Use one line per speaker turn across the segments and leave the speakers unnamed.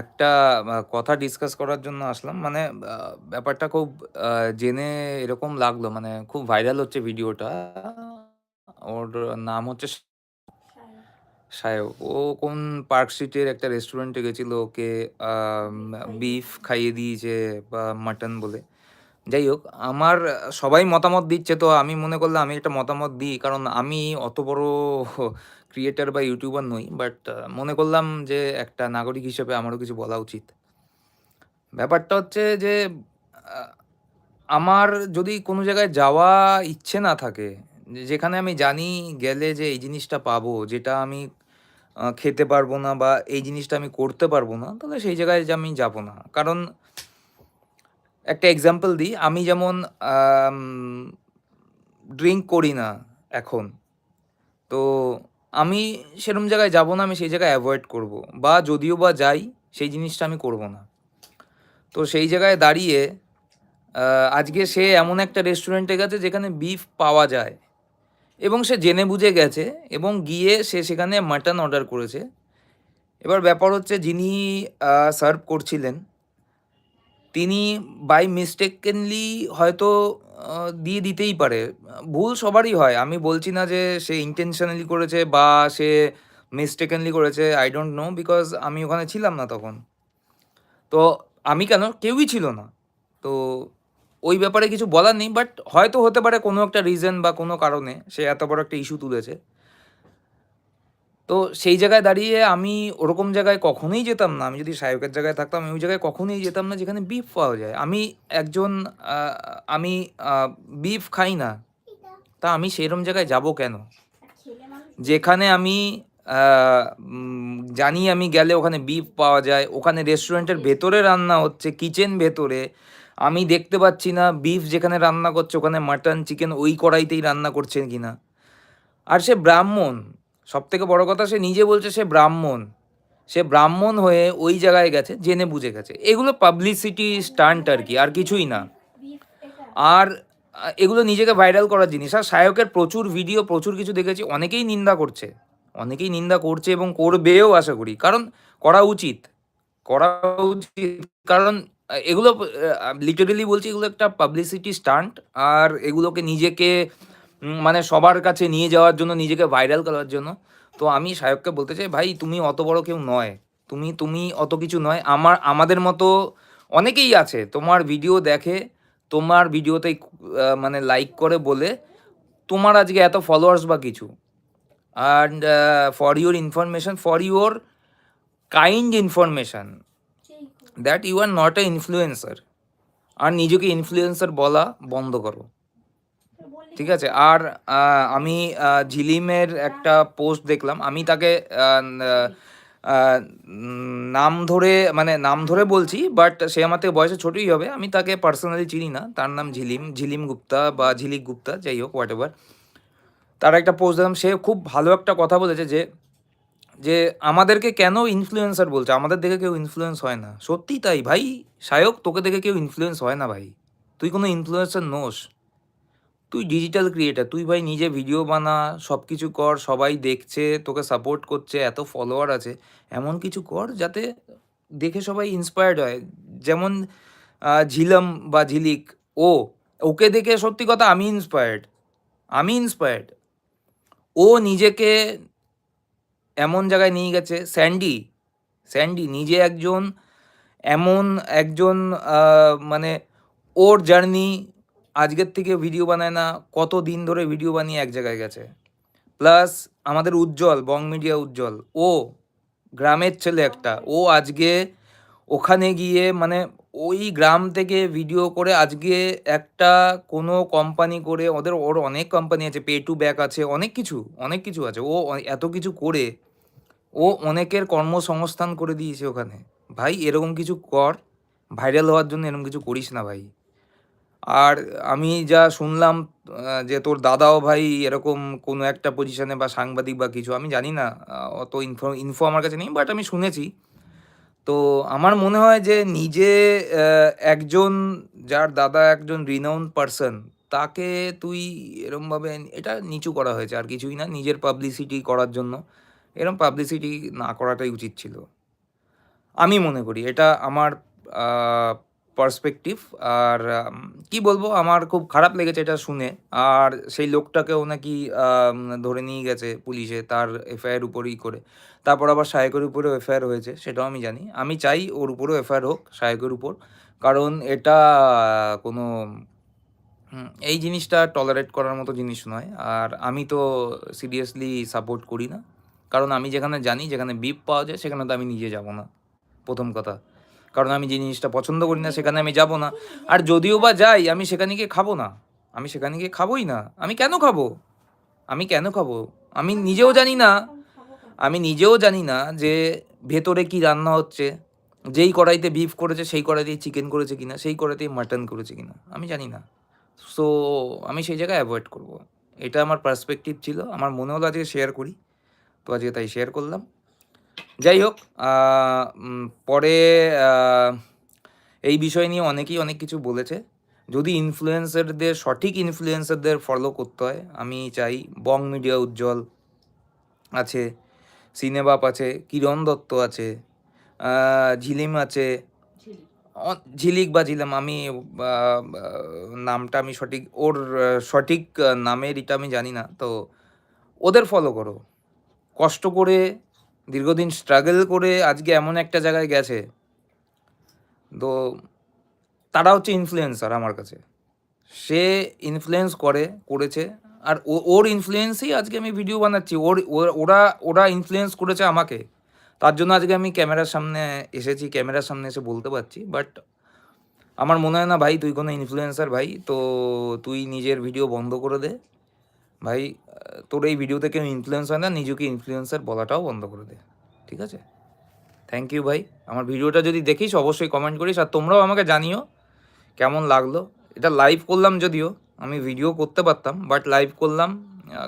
একটা কথা ডিসকাস করার জন্য আসলাম। মানে ব্যাপারটা খুব জেনে এরকম লাগল মানে খুব ভাইরাল হচ্ছে ভিডিওটা। ওর নাম হচ্ছে সায়ক। ও কোন পার্ক স্ট্রিটের একটা রেস্টুরেন্টে গেছিল ওকে বিফ খাইয়ে দিয়েছে বা মাটন বলে। যাই হোক আমার সবাই মতামত দিচ্ছে তো আমি মনে করলাম আমি একটা মতামত দিই। কারণ আমি অত বড় ক্রিয়েটর বা ইউটিউবার নই। বাট মনে করলাম যে একটা নাগরিক হিসেবে আমারও কিছু বলা উচিত। ব্যাপারটা হচ্ছে যে আমার যদি কোনো জায়গায় যাওয়া ইচ্ছে না থাকে, যেখানে আমি জানি গেলে যে এই জিনিসটা পাবো, যেটা আমি খেতে পারব না বা এই জিনিসটা আমি করতে পারব না, তাহলে সেই জায়গায় যে আমি যাব না। কারণ একটা এক্সাম্পল দিই, আমি যেমন ড্রিঙ্ক করি না এখন। তো আমি সেরম জায়গায় যাব না, আমি সেই জায়গায় অ্যাভয়েড করব বা যদিও বা যাই, সেই জিনিসটা আমি করব না। তো সেই জায়গায় দাঁড়িয়ে আজকে সে এমন একটা রেস্টুরেন্টে গেছে যেখানে বিফ পাওয়া যায় এবং সে জেনে বুঝে গেছে এবং গিয়ে সে সেখানে মাটন অর্ডার করেছে। এবার ব্যাপার হচ্ছে যিনি সার্ভ করছিলেন তিনি বাই মিস্টেকেনলি হয়তো দিয়ে দিতেই পারে। ভুল সবারই হয়। আমি বলছি না যে সে ইন্টেনশনালি করেছে বা সে মিস্টেকেনলি করেছে। আই ডোন্ট নো বিকজ আমি ওখানে ছিলাম না তখন। তো আমি কেন? কেউই ছিল না। তো ওই ব্যাপারে কিছু বলার নেই। বাট হয়তো হতে পারে কোনো একটা রিজন বা কোনো কারণে সে এত বড় একটা ইস্যু তুলেছে। তো সেই জায়গায় দাঁড়িয়ে আমি ওরকম জায়গায় কখনোই যেতাম না। আমি যদি সায়কের জায়গায় থাকতাম, আমি ওই জায়গায় কখনোই যেতাম না যেখানে বিফ পাওয়া যায়। আমি একজন আমি বিফ খাই না। তা আমি সেরম জায়গায় যাব কেন? যেখানে আমি জানি আমি গেলে ওখানে বিফ পাওয়া যায়। ওখানে রেস্টুরেন্টের ভেতরে রান্না হচ্ছে, কিচেন ভেতরে। আমি দেখতে পাচ্ছি না বিফ যেখানে রান্না করছে ওখানে মাটন, চিকেন ওই কড়াইতেই রান্না করছে কিনা। আর সে ব্রাহ্মণ। সবথেকে বড় কথা সে নিজে বলছে সে ব্রাহ্মণ। সে ব্রাহ্মণ হয়ে ওই জায়গায় গেছে, জেনে বুঝে গেছে। এগুলো পাবলিসিটি স্টান্ট আরকি, আর কিছুই না। আর এগুলো নিজেকে ভাইরাল করার জিনিস। আর সায়কের প্রচুর ভিডিও, প্রচুর কিছু দেখেছি। অনেকেই নিন্দা করছে। অনেকেই নিন্দা করছে এবং করবেও আশা করি। কারণ করা উচিত। করা উচিত। কারণ এগুলো লিটারেলি বলছি এগুলো একটা পাবলিসিটি স্টান্ট। আর এগুলোকে নিজেকে মানে সবার কাছে নিয়ে যাওয়ার জন্য, নিজেকে ভাইরাল করার জন্য। তো আমি সায়ককে বলতে চাই, ভাই তুমি অত বড় কেউ নয়। তুমি তুমি অত কিছু নয়। আমার আমাদের মতো অনেকেই আছে। তোমার ভিডিও দেখে, তোমার ভিডিওতে মানে লাইক করে বলে তোমার আজকে এত ফলোয়ার্স বা কিছু। And for your information, for your kind information that you are not a influencer. আর নিজেকে ইনফ্লুয়েন্সার বলা বন্ধ করো। ঠিক আছে? আর আমি ঝিলিমের একটা পোস্ট দেখলাম। আমি তাকে নাম ধরে মানে নাম ধরে বলছি বাট সে আমার থেকে বয়সে ছোটই হবে। আমি তাকে পার্সোনালি চিনি না। তার নাম ঝিলিম, ঝিলিম গুপ্তা বা ঝিলিক গুপ্তা যাই হোক হোয়াটএভার। তার একটা পোস্ট দেখলাম সে খুব ভালো একটা কথা বলেছে যে, যে আমাদেরকে কেন ইনফ্লুয়েন্সার বলছে? আমাদের দেখে কেউ ইনফ্লুয়েন্স হয় না। সত্যি তাই ভাই। সায়ক তোকে দেখে কেউ ইনফ্লুয়েন্স হয় না ভাই। তুই কোনো ইনফ্লুয়েন্সার নোস। তুই ডিজিটাল ক্রিয়েটার তুই ভাই নিজে ভিডিও বানা, সব কিছু কর, সবাই দেখছে, তোকে সাপোর্ট করছে, এত ফলোয়ার আছে। এমন কিছু কর যাতে দেখে সবাই ইন্সপায়ার্ড হয়। যেমন ঝিলম বা ঝিলিক ও, ওকে দেখে সত্যি কথা আমি ইন্সপায়ার্ড। আমি ইন্সপায়ার্ড। ও নিজেকে এমন জায়গায় নিয়ে গেছে স্যান্ডি, স্যান্ডি নিজে একজন এমন একজন মানে ওর জার্নি আজকের থেকে ভিডিও বানায় না, কত দিন ধরে ভিডিও বানিয়ে এক জায়গায় গেছে। প্লাস আমাদের উজ্জ্বল, বং মিডিয়া উজ্জ্বল। ও গ্রামের ছেলে একটা। ও আজকে ওখানে গিয়ে মানে ওই গ্রাম থেকে ভিডিও করে আজকে একটা কোনো কোম্পানি করে ওদের ওর অনেক কোম্পানি আছে, পে টু ব্যাক আছে, অনেক কিছু, অনেক কিছু আছে। ও এত কিছু করে ও অনেকের কর্মসংস্থান করে দিয়েছে ওখানে। ভাই এরকম কিছু কর। ভাইরাল হওয়ার জন্য এরকম কিছু করিস না ভাই। আর আমি যা শুনলাম যে তোর দাদাও ভাই এরকম কোনো একটা পজিশনে বা সাংবাদিক বা কিছু, আমি জানি না। অত ইনফো ইনফো আমার কাছে নেই। বাট আমি শুনেছি। তো আমার মনে হয় যে নিজে একজন, যার দাদা একজন রিনাউন্ড পারসন তাকে তুই এরমভাবে এটা নিচু করা হয়েছে। আর কিছুই না। নিজের পাবলিসিটি করার জন্য। এরম পাবলিসিটি না করাটাই উচিত ছিল। আমি মনে করি এটা আমার পার্সপেক্টিভ আর কি বলব, আমার খুব খারাপ লেগেছে এটা শুনে। আর সেই লোকটাকেও নাকি ধরে নিয়ে গেছে পুলিশে তার এফআইআর উপরেই করে। তারপর আবার শায়কের উপরেও এফআইআর হয়েছে, সেটাও আমি জানি। আমি চাই ওর উপরেও এফআইআর হোক, শায়কের উপর। কারণ এটা, কোনো এই জিনিসটা টলারেট করার মতো জিনিস নয়। আর আমি তো সিরিয়াসলি সাপোর্ট করি না। কারণ আমি যেখানে জানি, যেখানে বিপ পাওয়া যায়, সেখানে তো আমি নিজে যাব না। প্রথম কথা। কারণ আমি যে জিনিসটা পছন্দ করি না, সেখানে আমি যাব না। আর যদিও বা যাই, আমি সেখানে গিয়ে খাব না। আমি সেখানে গিয়ে খাবোই না। আমি কেন খাব? আমি কেন খাব? আমি নিজেও জানি না। আমি নিজেও জানি না যে ভেতরে কি রান্না হচ্ছে। যেই কড়াইতে বিফ করেছে, সেই কড়াইতেই চিকেন করেছে কিনা, সেই কড়াইতেই মাটন করেছে কিনা, আমি জানি না। সো আমি সেই জায়গায় অ্যাভয়েড করব। এটা আমার পার্সপেক্টিভ ছিল। আমার মনে হলো আজকে শেয়ার করি। তো আজকে তাই শেয়ার করলাম। যাই হোক পরে এই বিষয় নিয়ে অনেকেই অনেক কিছু বলেছে। যদি ইনফ্লুয়েন্সারদের সঠিক ইনফ্লুয়েন্সারদের ফলো করতে হয়, আমি চাই বং মিডিয়া উজ্জ্বল আছে, সিনেবাপ আছে, কিরণ দত্ত আছে ঝিলিম আছে ঝিলিক বা ঝিলাম, আমি নামটা আমি সঠিক, ওর সঠিক নামের এটা আমি জানি না, তো ওদের ফলো করো। কষ্ট করে দীর্ঘদিন স্ট্রাগল করে আজকে এমন একটা জায়গায় গেছে। তো তারা হচ্ছে ইনফ্লুয়েন্সার আমার কাছে। সে ইনফ্লুয়েন্স করে, করেছে। আর ওর ইনফ্লুয়েন্সেই আজকে আমি ভিডিও বানাচ্ছি। ওর- ওরা ওরা ইনফ্লুয়েন্স করেছে আমাকে। তার জন্য আজকে আমি ক্যামেরার সামনে এসেছি, ক্যামেরার সামনে এসে বলতে পারছি। বাট আমার মনে হয় না ভাই, তুই কোনো ইনফ্লুয়েন্সার ভাই, তো তুই নিজের ভিডিও বন্ধ করে দে। ভাই তোর এই ভিডিওতে কেউ ইনফ্লুয়েন্স হয় না, নিজেকে ইনফ্লুয়েন্সার বলাটাও বন্ধ করে দে, ঠিক আছে? থ্যাংক ইউ ভাই, আমার ভিডিওটা যদি দেখিস অবশ্যই কমেন্ট করিস আর তোমরাও আমাকে জানিও কেমন লাগল। এটা লাইভ করলাম যদিও, আমি ভিডিও করতে পারতাম বাট লাইভ করলাম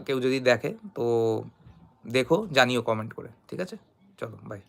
কেউ যদি দেখে তো দেখো, জানিও কমেন্ট করে, ঠিক আছে? চলো বাই